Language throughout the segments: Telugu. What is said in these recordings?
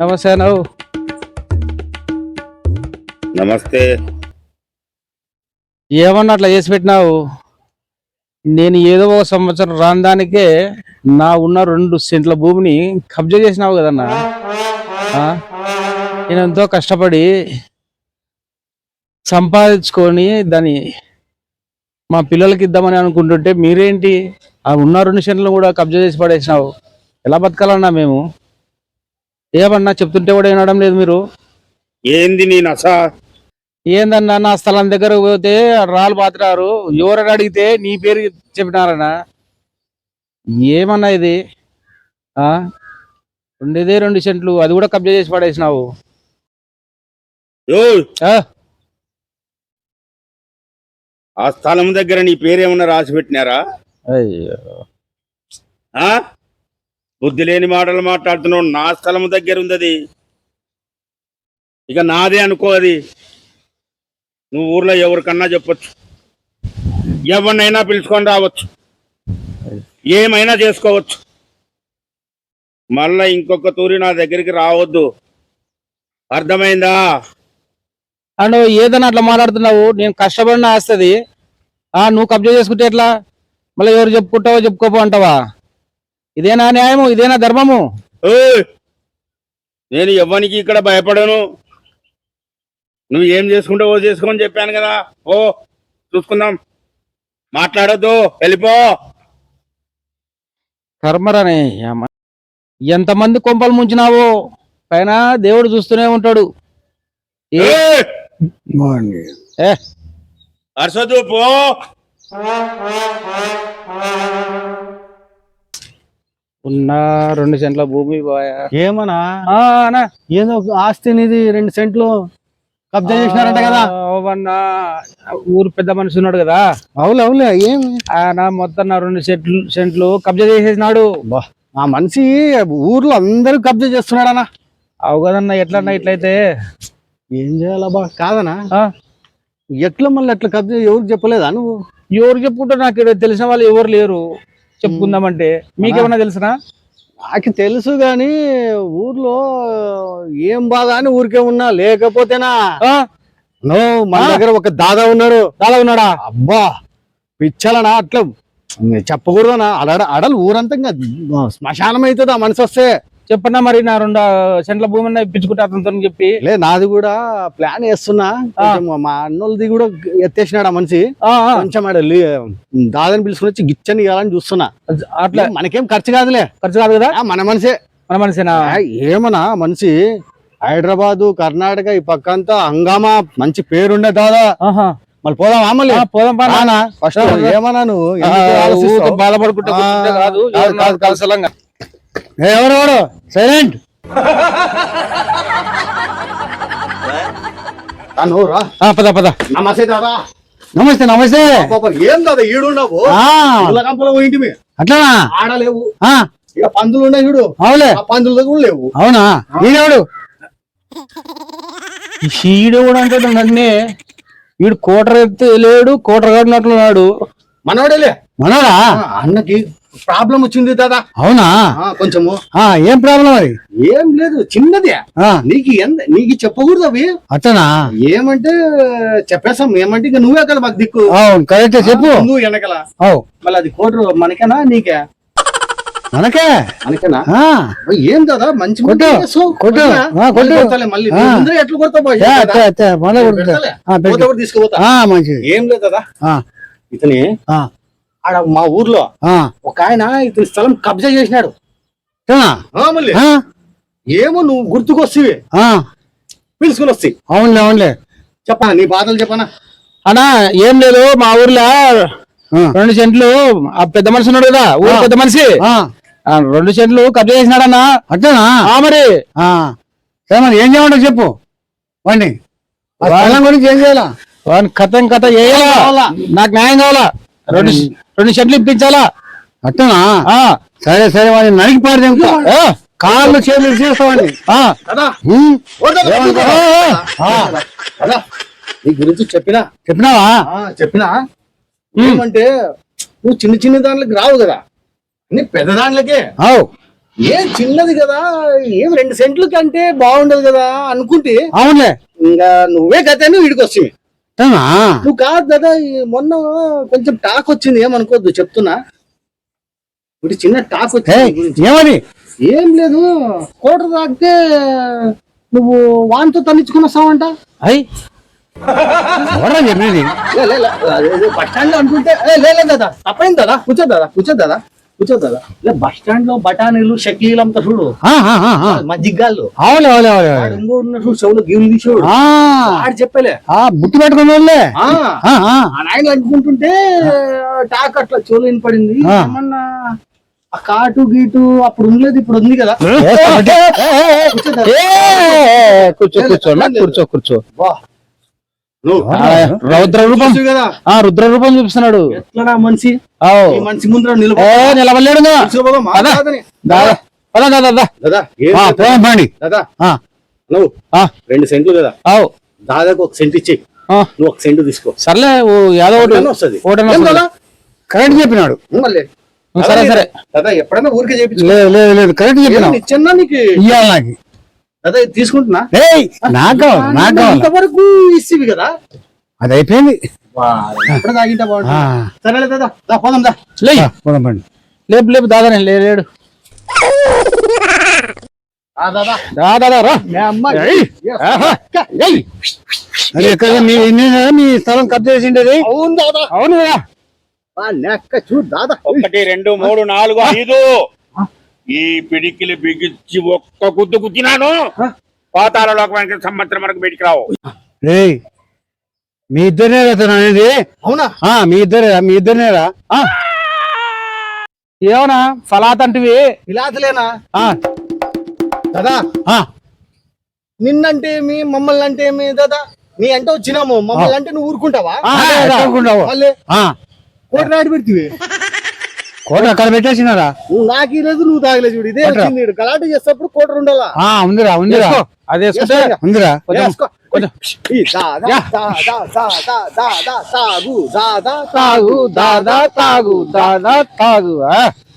నమస్తే నవ్వు నమస్తే. ఏమన్నా అట్లా చేసి పెట్టినావు? నేను ఏదో ఒక సంవత్సరం రాని దానికే నా ఉన్న రెండు సెంట్ల భూమిని కబ్జా చేసినావు కదన్నా? నేను ఎంతో కష్టపడి సంపాదించుకొని దాన్ని మా పిల్లలకి ఇద్దామని అనుకుంటుంటే మీరేంటి? ఆ ఉన్న రెండు సెంట్లు కూడా కబ్జా చేసి పడేసినావు. ఎలా బతకాలన్నా మేము? ఏమన్నా చెప్తుంటే కూడా వినడం లేదు మీరు? ఏంది నీ నస? ఏందన్నా నా స్థలం దగ్గర పోతే రాళ్ళు పాత్రారు. ఎవరని అడిగితే నీ పేరు చెప్పినారనా? ఏమన్నా ఇది? ఆ? రెండేదే రెండు సెంట్లు. అది కూడా కబ్జా చేసి పడేసినావు. ఆ, ఆ స్థలం దగ్గర నీ పేరేమన్నా రాసి పెట్టినారా? అయ్యో. ఆ? బుద్ధి లేని మాటలు మాట్లాడుతున్నావు. నా స్థలం దగ్గర ఉంది అది ఇక నాదే అనుకో అది. నువ్వు ఊర్లో ఎవరికన్నా చెప్పొచ్చు. ఎవరినైనా పిలుచుకొని రావచ్చు. ఏమైనా చేసుకోవచ్చు. మళ్ళా ఇంకొక తూరి నా దగ్గరికి రావద్దు. అర్థమైందా? అండ్ ఏదన్నా అట్లా మాట్లాడుతున్నావు. నేను కష్టపడిన ఆస్తుంది. ఆ నువ్వు కబ్జా చేసుకుంటే ఎట్లా? మళ్ళీ ఎవరు చెప్పుకుంటావో చెప్పుకోపో అంటావా? ఇదేనా న్యాయము? ఇదేనా ధర్మము! నేను ఎవ్వనికి ఇక్కడ భయపడను. నువ్వు ఏం చేసుకుంటావో చేసుకోని చెప్పాను కదా. ఓ చూసుకుందాం. మాట్లాడొద్దు. వెళ్ళిపో. కర్మరనే. ఎంతమంది కొంపలు ముంచినావో పైన దేవుడు చూస్తూనే ఉంటాడు. ఏ? ఏయ్! ఏ, అరసొద్దు పో ఉన్న రెండు సెంట్ల భూమి ఏమన్నా? అన్నా. ఏదో ఒక ఆస్తి అనేది రెండు సెంట్లు కబ్జా చేసినారంట కదా. అవన్నా ఊరు పెద్ద మనిషి ఉన్నాడు కదా. అవులే అవులే ఏం? ఆయన మొత్తం నా రెండు సెంట్లు సెంట్లు కబ్జా చేసేసినాడు. ఆ మనిషి ఊర్లో అందరూ కబ్జా చేస్తున్నాడనా అవు కదన్నా ఎట్లన్నా ఇట్లయితే. ఏం చేయాలా బా కాదనా ఎట్లా మళ్ళీ అట్లా కబ్జా ఎవరికి చెప్పలేదా నువ్వు? ఎవరు చెప్పుకుంటే నాకు తెలిసిన వాళ్ళు ఎవరు లేరు. చెప్పుకుందామంటే మీకేమన్నా తెలిసినా? నాకు తెలుసు గాని ఊర్లో ఏం బాధ అని ఊరికే ఉన్నా లేకపోతేనా? మన ఆ. దగ్గర ఒక దాదా ఉన్నారు చాలా ఉన్నాడా? అబ్బా పిచ్చలనా అట్లా? చెప్పకూడదనా? అడ అడలు ఊరంతా శ్మశానం అవుతుంది ఆ మనిషి వస్తే? చెప్పన్నా మరి నా రెండు సెంట్ల భూమిని ఇప్పించుకుంటే అతనితో చెప్పి. లే నాది కూడా ప్లాన్ వేస్తున్నా మా అన్నోళ్ళది కూడా ఎత్తేసినాడు ఆ మనిషి. కొంచెం దాదని పిలుచుకుని వచ్చి గిచ్చని ఇవ్వాలని చూస్తున్నా. అట్లా మనకేం ఖర్చు కాదులే. ఖర్చు కాదు కదా? మన మనిషే. మన మనిషినా? ఏమన్నా మనిషి హైదరాబాదు కర్ణాటక ఈ పక్క అంతా హంగామా మంచి పేరుండే దాదా. మళ్ళీ పోదాం పా. రానా? ఫస్ట్ ఏమన్నా నువ్వు? బాధపడుకుంటే కాదు ఎవరు ఎవరెవరు సైలెంట్. పద పద. నమస్తే దాదా. నమస్తే నమస్తే. ఏం దాదా ఈడున్నావు? కంపలో పోయింటివి అట్లానా? ఆడలేవు ఆ, ఇక పందులు ఉన్నాయి చూడు. అవులే. ఆ పందులు కూడా లేవు. అవునా? ఈడెవడు? ఈడు కూడా అంటాడు నన్నే. వీడు కోటర్ ఎత్తే లేడు కోటర్ కడినట్లున్నాడు మనోడేలే మనోడా? ఆ, అన్నకి ప్రాబ్లం వచ్చింది దాదా అవునా? కొంచెము. ఆ ఏం ప్రాబ్లం అది? ఏం లేదు చిన్నదే. నీకు ఎంత నీకు చెప్పకూడదు అవి. అట్టనా? ఏమంటే చెప్పేస్తాం. ఏమంటే ఇక నువ్వే కదా మాకు దిక్కు. అవును కరెక్ట్ చెప్పు. నువ్వు వెనకల. మళ్ళీ అది కోటరు మనకేనా నీకే? మనకే? మనకేనా? ఏం కదా మంచి కొట్టు. కొట్టు, కొట్టు. మళ్ళీ. ఎట్లా కొడతావు తీసుకుపోతా. ఏం లేదు కదా ఇతని ఆడ మా ఊర్లో ఒక ఆయన ఇతని స్థలం కబ్జా చేసినాడు. మళ్ళీ? ఏమో నువ్వు గుర్తుకొస్తావి. ఆ, పిలుచుకుని వస్తాయి అవునులే అవునులే. చెప్పనా నీ బాధలు చెప్పనా? అన్నా ఏం లేదు మా ఊర్లో. రెండు సెంట్లు ఆ పెద్ద మనిషి ఉన్నాడు కదా ఊరు. పెద్ద మనిషి. రెండు సెంట్లు కబ్జా చేసినాడన్నా. అట్టనా ఆ మరి. సరే మరి ఏం చేయమంటావు చెప్పు. వాడిని గురించి ఏం చేయాలా? వాని కథం కథ కావాలా? నాకు న్యాయం కావాలా? రెండు రెండు సెంట్లు ఇప్పించాలా? అట్టనా? ఆ, సరే సరే వాడిని నరికి పాడదేం ఆ, కాళ్ళు చేతులు అదా నీ గురించి చెప్పినా? చెప్పినావా? ఆ, చెప్పినా? ఏమంటే నువ్వు చిన్న చిన్న దాంట్లోకి రావు కదా. అన్ని పెద్ద దాంట్లోకే. అవు. ఏ చిన్నది కదా? ఏం రెండు సెంట్లు కంటే బాగుండదు కదా అనుకుంటే అవునులే. ఇంకా నువ్వే వీడికి వస్తుంది. అవునా? నువ్వు కాదు ఈ మొన్న కొంచెం టాక్ వచ్చింది ఏమనుకోవద్దు చెప్తున్నా. ఇప్పుడు చిన్న టాక్ వచ్చింది. ఏమని ఏం లేదు కోట తాగితే నువ్వు వాంతో తన్నించుకుని వస్తావంట అయ్. ఎవరా చెప్పేది? లే, లే, లే, అదేదో బస్ స్టాండ్లో అనుకుంటే ఏ, లే లే దాదా తప్పైంది దాదా కూర్చో దాదా కూర్చో దాదా. కూర్చో దాదా లే బస్ స్టాండ్లో బఠానీలు షకీలు అమ్ముతారు చూడు అవులే వాడు ఇంకో ఉన్న చూడు చెవులు గీవులు తీసేవాడు ఆ, ఆడు చెప్పలే ఆ, బుట్టి పెట్టుకున్న వాళ్ళే ఆ ఆ, ఆ. ఆ నాయన అనుకుంటుంటే టాక్ అట్లా చెవులు వినపడింది ఆ. ఏమన్నా ఆ కాటు గీటు అప్పుడు ఉండలేదు ఇప్పుడు ఉంది కదా కూర్చో కూర్చో కూర్చో కూర్చో రౌద్ర రూపం. ఆ రుద్ర రూపం చూపిస్తున్నాడు. మనిషి? మనిషి ఏ నిలబడలేడు రెండు. సెంట్లు కదా. దాదాపు ఒక సెంట్ ఇచ్చి నువ్వు ఒక సెంటు తీసుకో. సర్లే యాదో ఒకటి? కరెక్ట్ చెప్పినాడు. మళ్ళీ. సరే సరే. దాదా ఎప్పుడైనా ఊరికే చేయించు లేదు లేదు లేదు. కరెక్ట్ చెప్పినావు. ఇచ్చన్నా నీకు? ఇయ్యాలి నాకు. దాదా ఇది తీసుకుంటున్నా. ఏయ్ నాకు నాకు ఇంతవరకు ఇచ్చివి కదా. అది అయిపోయింది. ఎప్పుడు తాగింటా ఆ, బాగుంటుంది సరేలే దాదా దా పోదాం దా. లే. పోదాం పండి. లేపు లేపు లేడు. ఆ దాదా దాదా రా. మీ. అది ఎక్కడ మీ స్థలం కబ్జా చేసిండేది? అవును దాదా అవును కదా ఆ నెక్క చూడు దాదా ఒకటి రెండు మూడు నాలుగు ఐదు. ఈ పిడికిలి బిగించి ఒక్క గుద్దు గుద్దినాను. పాతాల లోకానికి సంవత్సరం వరకు బయటికి రావు. రేయ్ మీ ఇద్దరే కదా అనేది అవునా? ఆ మీ ఇద్దరే మీ ఇద్దరినేరా ఆ. ఏమన్నా ఫలాత్ అంటివి? ఇలాతలేనా ఆ, దాదా ఆ, నిన్నంటే మీ మమ్మల్ని అంటే మీ దాదా? నీ అంటే వచ్చినాము మమ్మల్ని అంటే నువ్వు ఊరుకుంటావా? మళ్ళీ ఆ. కోటి నాటి పెడితే కోట అక్కడ పెట్టేసినారా నువ్వు నాకు లేదు నువ్వు తాగలేదు చూడు ఇదే. వచ్చింది. గలాట చేసేటప్పుడు కోట ఉండాలా ఆ ఉందిరా ఉందిరా అది. ఉందిరా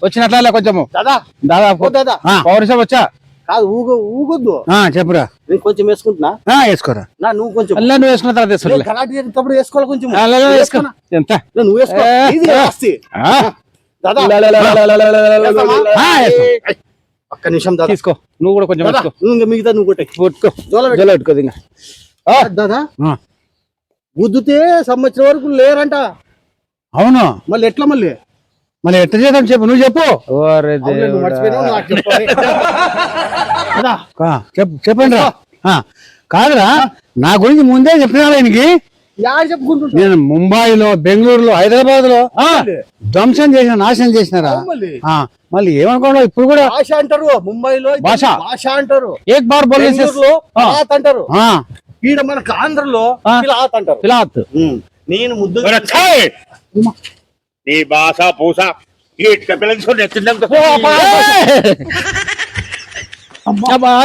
వచ్చినట్లే కొంచెము దాదా దాదా పౌరుషం వచ్చా కాదు ఊగ ఊగొద్దు ఆ చెప్పురా నేను కొంచెం వేసుకుంటున్నా వేసుకోరా నా నువ్వు కొంచెం అల్లా నువ్వు వేసుకున్న తర్వాత చేసేటప్పుడు వేసుకోవాలి కొంచెం. ఎంత నువ్వు వేసుకో దాదా ఒక్క నిమిషం దాదా తీసుకో నువ్వు కూడా కొంచెం దాదా ఇంకా మిగతా నువ్వు కొట్టే కొట్టుకో జోల పెట్టుకో ఇంకా దాదా గుద్దుతే సంవత్సరం వరకు లేరంట అవును మళ్ళీ ఎట్లా మళ్ళీ మళ్ళీ ఎట్ట చేద్దాం చెప్పు నువ్వు చెప్పు ఓరే అవునులే, నువ్వు మర్చిపోయినావు, నాకు చెప్పాలి. దాదా ఆ, చెప్పు చెప్పండి రా కాదురా నా గురించి ముందే చెప్పినా ఆయనకి నేను ముంబైలో బెంగళూరులో హైదరాబాద్లో ధ్వంసం చేసిన నాశనం చేసినారా? మళ్ళీ. ఏమనుకోవడం ఇప్పుడు కూడా భాష అంటారు ముంబైలో భాష. భాష అంటారు. ఏక్ బార్ అంటారు. ఈడ మనకు ఆంధ్రలో. పిలాత్ అంటారు. పిలాత్ నేను ముద్దు! నీ భాష పూస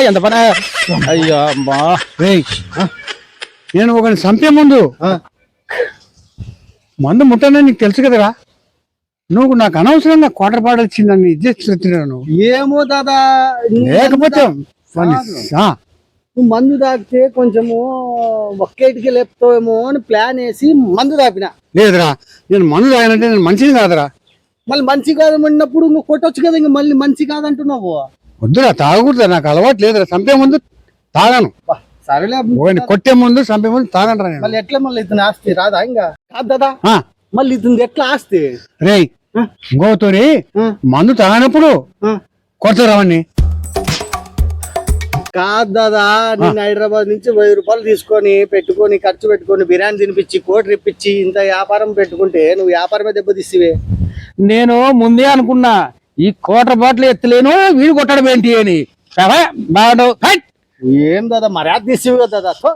ఎంత పని? అయ్యో అమ్మా నేను ఒకరిని చంపే ముందు. మందు ముట్టనని నీకు తెలుసు కదరా? నువ్వు నాకు అనవసరంగా క్వార్టర్ పాట వచ్చిందని ఇచ్చేస్తున్నాను ఏమో దాదా? లేకపోతే నువ్వు మందు తాగితే కొంచెము ఒక్కేటికి లేపుతావేమో అని ప్లాన్ వేసి మందు తాపిన. లేదురా నేను మందు తాగినంటే నేను మంచిది కాదురా. మళ్ళీ మంచి కాదన్నప్పుడు నువ్వు కొట్టొచ్చు కదా ఇంక మళ్ళీ మంచి కాదంటున్నావు. వద్దురా తాగకూడదురా నాకు అలవాటు లేదురా. చంపే ముందు తాగాను. బా, సరేలే కొట్టే ముందు చంపే ముందు నేను. మళ్ళీ ఎట్లా మళ్ళీ ఇతని ఆస్తి? రాదా ఇంకా? కాదు దాదా. మళ్ళీ ఇతని ఎట్లా ఆస్తి. ఇంకోతోని ఆ, మందు తాగినప్పుడు ఆ. కొడతారావని కాదు దాదా నేను హైదరాబాద్ నుంచి వెయ్యి రూపాయలు తీసుకొని పెట్టుకొని ఖర్చు పెట్టుకొని బిర్యానీ తినిపించి కోటి రిప్పించి ఇంత వ్యాపారం పెట్టుకుంటే నువ్వు వ్యాపారమే దెబ్బతీసివే. నేను ముందే అనుకున్నా ఈ కోట బాటలు ఎత్తలేను వీడు కొట్టడం ఏంటి అని. బాగా బాగుండవు. ఏం దాదా? మర్యాద తీసివి కదా దాదా?